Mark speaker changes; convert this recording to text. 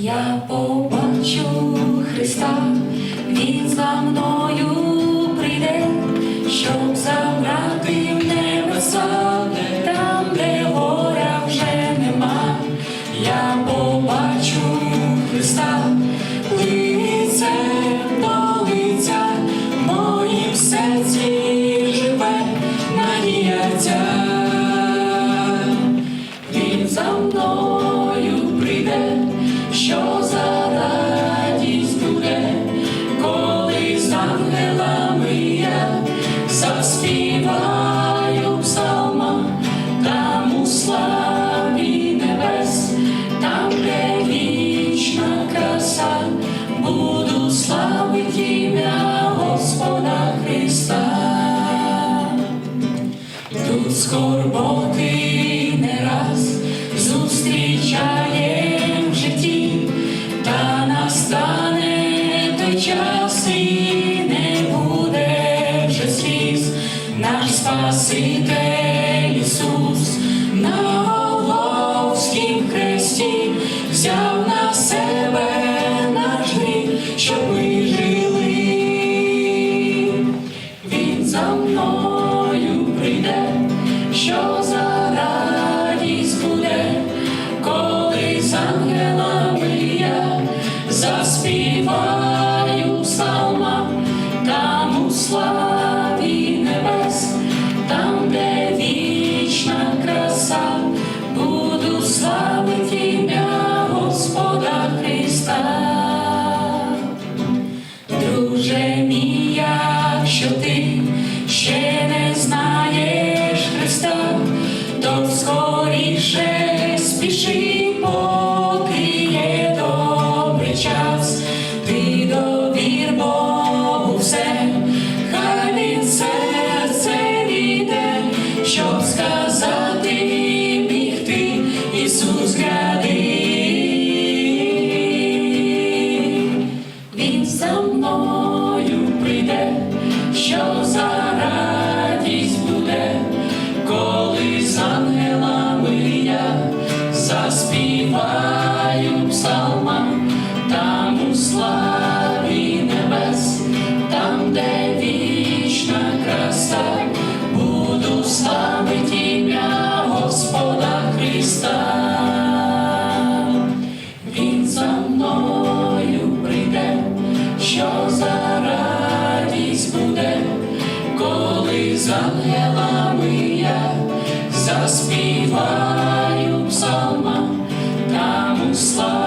Speaker 1: Я побачу Христа, Він за мною прийде, псалма, там у славі небес, там, де вічна краса, буду славити ім'я Господа Христа. Тут скорботи не раз зустрічаєм в житті, та настане той час і Спаситель Ісус на Голгофськім хресті взяв на себе наш щоб ми поки є добрий час, ти довір Богу все, хай він серце війде, щоб сказати міг ти. Заспіваю псалма, там у славі небес, там, де вічна краса, буду славити ім'я Господа Христа. Він за мною прийде, що за радість буде, коли з ангелами я заспіваю там